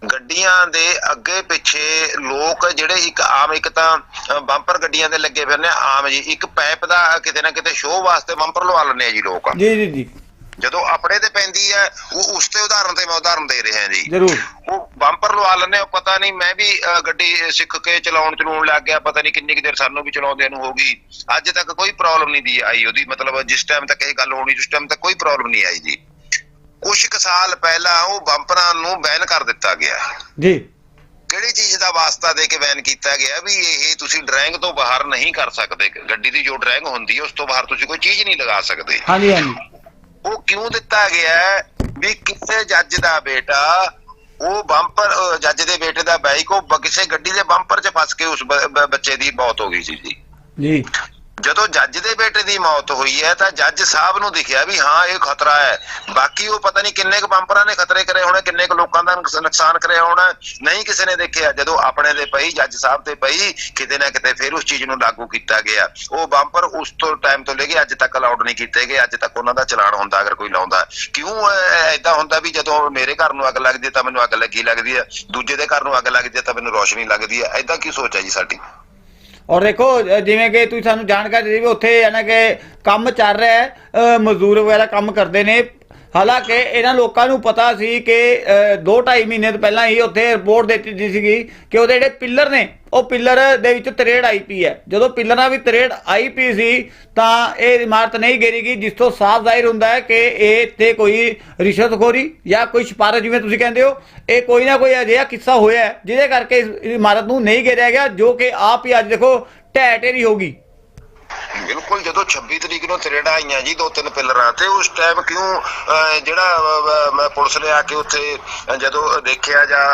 ਗੱਡੀਆਂ ਦੇ ਅੱਗੇ ਪਿੱਛੇ ਲੋਕ ਜਿਹੜੇ ਇੱਕ ਆਮ ਇੱਕ ਤਾਂ ਬੰਪਰ ਗੱਡੀਆਂ ਦੇ ਲੱਗੇ ਫਿਰਨੇ ਆਮ ਜੀ ਇੱਕ ਪਾਈਪ ਦਾ ਕਿਤੇ ਨਾ ਕਿਤੇ ਸ਼ੋਅ ਵਾਸਤੇ ਬੰਪਰ ਲਵਾ ਲੈਂਦੇ ਆ ਜੀ ਲੋਕ। ਜੀ ਜੀ ਜੀ। ਜਦੋਂ ਆਪਣੇ ਤੇ ਪੈਂਦੀ ਹੈ ਉਹ ਉਸ ਤੇ ਉਦਾਹਰਨ ਤੇ ਮੈਂ ਉਦਾਹਰਨ ਦੇ ਰਿਹਾ ਜੀ। ਜ਼ਰੂਰ। ਉਹ ਬੰਪਰ ਲਵਾ ਲੈਂਦੇ ਉਹ ਪਤਾ ਨਹੀਂ ਮੈਂ ਵੀ ਗੱਡੀ ਸਿੱਖ ਕੇ ਚਲਾਉਣ ਚਲਾਉਣ ਲੱਗ ਗਿਆ ਪਤਾ ਨਹੀਂ ਕਿੰਨੀ ਕੁ ਦੇਰ ਸਾਨੂੰ ਵੀ ਚਲਾਉਂਦੇ ਨੂੰ ਹੋ ਗਈ। ਅੱਜ ਤੱਕ ਕੋਈ ਪ੍ਰੋਬਲਮ ਨਹੀਂ ਦੀ ਆਈ ਉਹਦੀ ਮਤਲਬ ਜਿਸ ਟਾਈਮ ਤੱਕ ਇਹ ਗੱਲ ਹੋਣੀ ਉਸ ਟਾਈਮ ਤੱਕ ਕੋਈ ਪ੍ਰੋਬਲਮ ਨਹੀਂ ਆਈ ਜੀ। ਕੁਝ ਕੁ ਸਾਲ ਪਹਿਲਾਂ ਉਹ ਬੰਪਰਾਂ ਨੂੰ ਬੈਨ ਕਰ ਦਿੱਤਾ ਗਿਆ। ਜੀ। ਕਿਹੜੀ ਚੀਜ਼ ਦਾ ਵਾਸਤਾ ਦੇ ਕੇ ਬੈਨ ਕੀਤਾ ਗਿਆ ਵੀ ਇਹ ਤੁਸੀਂ ਡਰਾਇੰਗ ਤੋਂ ਬਾਹਰ ਨਹੀਂ ਕਰ ਸਕਦੇ? ਗੱਡੀ ਦੀ ਜੋ ਡਰਾਇੰਗ ਹੁੰਦੀ ਹੈ ਉਸ ਤੋਂ ਬਾਹਰ ਤੁਸੀਂ ਕੋਈ ਚੀਜ਼ ਨਹੀਂ ਲਗਾ ਸਕਦੇ। ਹਾਂਜੀ ਹਾਂਜੀ। ਉਹ ਕਿਉਂ ਦਿੱਤਾ ਗਿਆ? ਵੀ ਕਿਸੇ ਜੱਜ ਦਾ ਬੇਟਾ ਉਹ ਬੰਪਰ ਜੱਜ ਦੇ ਬੇਟੇ ਦਾ ਬਾਈਕ ਉਹ ਕਿਸੇ ਗੱਡੀ ਦੇ ਬੰਪਰ 'ਚ ਫਸ ਕੇ ਉਸ ਬੱਚੇ ਦੀ ਮੌਤ ਹੋ ਗਈ ਸੀ ਜੀ। ਜੀ। ਜਦੋਂ ਜੱਜ ਦੇ ਬੇਟੇ ਦੀ ਮੌਤ ਹੋਈ ਹੈ ਤਾਂ ਜੱਜ ਸਾਹਿਬ ਨੂੰ ਦਿਖਿਆ ਵੀ ਹਾਂ, ਇਹ ਖਤਰਾ ਹੈ। ਬਾਕੀ ਉਹ ਪਤਾ ਨਹੀਂ ਕਿੰਨੇ ਕੁ ਬੰਪਰਾਂ ਨੇ ਖਤਰੇ ਕਰੇ ਹੋਣੇ, ਕਿੰਨੇ ਕੁ ਲੋਕਾਂ ਦਾ ਨੁਕਸਾਨ ਕਰਿਆ ਹੋਣਾ। ਨਹੀਂ ਕਿਸੇ ਨੇ ਦੇਖਿਆ। ਜਦੋਂ ਆਪਣੇ ਦੇ ਪਈ, ਜੱਜ ਸਾਹਿਬ ਤੇ ਪਈ, ਕਿਤੇ ਨਾ ਕਿਤੇ ਫਿਰ ਉਸ ਚੀਜ਼ ਨੂੰ ਲਾਗੂ ਕੀਤਾ ਗਿਆ। ਉਹ ਬੰਪਰ ਉਸ ਤੋਂ ਟਾਈਮ ਤੋਂ ਲੈ ਕੇ ਅੱਜ ਤੱਕ ਅਲਾਉਡ ਨਹੀਂ ਕੀਤੇ ਗਏ। ਅੱਜ ਤੱਕ ਉਹਨਾਂ ਦਾ ਚਲਾਨ ਹੁੰਦਾ, ਅਗਰ ਕੋਈ ਲਾਉਂਦਾ। ਕਿਉਂ ਐਦਾਂ ਹੁੰਦਾ ਵੀ ਜਦੋਂ ਮੇਰੇ ਘਰ ਨੂੰ ਅੱਗ ਲੱਗਦੀ ਹੈ ਤਾਂ ਮੈਨੂੰ ਅੱਗ ਲੱਗੀ ਲੱਗਦੀ ਹੈ। ਦੂਜੇ ਦੇ ਘਰ ਨੂੰ ਅੱਗ ਲੱਗਦੀ ਹੈ ਤਾਂ ਮੈਨੂੰ ਰੋਸ਼ਨੀ ਲੱਗਦੀ ਹੈ। ਐਦਾਂ ਕੀ ਸੋਚ ਹੈ ਜੀ ਸਾਡੀ? ਔਰ ਦੇਖੋ ਜਿਵੇਂ ਕਿ ਤੁਸੀਂ ਸਾਨੂੰ ਜਾਣਕਾਰੀ ਦੇ ਵੀ ਉੱਥੇ ਹੈ ਨਾ ਕਿ ਕੰਮ ਚੱਲ ਰਿਹਾ ਹੈ ਮਜ਼ਦੂਰ ਵਗੈਰਾ ਕੰਮ ਕਰਦੇ ਨੇ ਹਾਲਾਂਕਿ ਇਹਨਾਂ ਲੋਕਾਂ ਨੂੰ ਪਤਾ ਸੀ ਕਿ 2.5 ਮਹੀਨੇ ਤੋਂ ਪਹਿਲਾਂ ਹੀ ਉੱਥੇ ਰਿਪੋਰਟ ਦਿੱਤੀ ਦੀ ਸੀਗੀ ਕਿ ਉਹਦੇ ਜਿਹੜੇ ਪਿੱਲਰ ਨੇ, ਉਹ ਪਿੱਲਰ ਦੇ ਵਿੱਚ ਤਰੇੜ ਆਈ ਪਈ ਹੈ। ਜਦੋਂ ਪਿੱਲਰਾਂ ਵੀ ਤਰੇੜ ਆਈ ਪਈ ਸੀ, ਤਾਂ ਇਹ ਇਮਾਰਤ ਨਹੀਂ ਗਿਰੇਗੀ ਜਿਸ ਤੋਂ ਸਾਫ਼ ਜ਼ਾਹਿਰ ਹੁੰਦਾ ਹੈ ਕਿ ਇਹ ਇੱਥੇ ਕੋਈ ਰਿਸ਼ਵਤਖੋਰੀ ਜਾਂ ਕੋਈ ਸਿਫਾਰਿਸ਼ ਜਿਵੇਂ ਤੁਸੀਂ ਕਹਿੰਦੇ ਹੋ, ਇਹ ਕੋਈ ਨਾ ਕੋਈ ਅਜਿਹਾ ਕਿੱਸਾ ਹੋਇਆ ਜਿਹਦੇ ਕਰਕੇ ਇਸ ਇਮਾਰਤ ਨੂੰ ਨਹੀਂ ਗਿਰਿਆ ਗਿਆ, ਜੋ ਕਿ ਆਪ ਹੀ ਅੱਜ ਦੇਖੋ ਢਹਿ ਢੇਰੀ ਹੋ ਗਈ। ਬਿਲਕੁਲ, ਜਦੋਂ 26 ਤਰੀਕ ਨੂੰ ਤਰੇੜਾ ਆਈਆਂ ਜੀ, ਦੋ ਤਿੰਨ ਪਿੱਲਰਾਂ ਤੇ, ਉਸ ਟਾਈਮ ਕਿਉਂ ਜਿਹੜਾ ਪੁਲਿਸ ਨੇ ਆ ਕੇ ਉੱਥੇ ਜਦੋਂ ਦੇਖਿਆ ਜਾਂ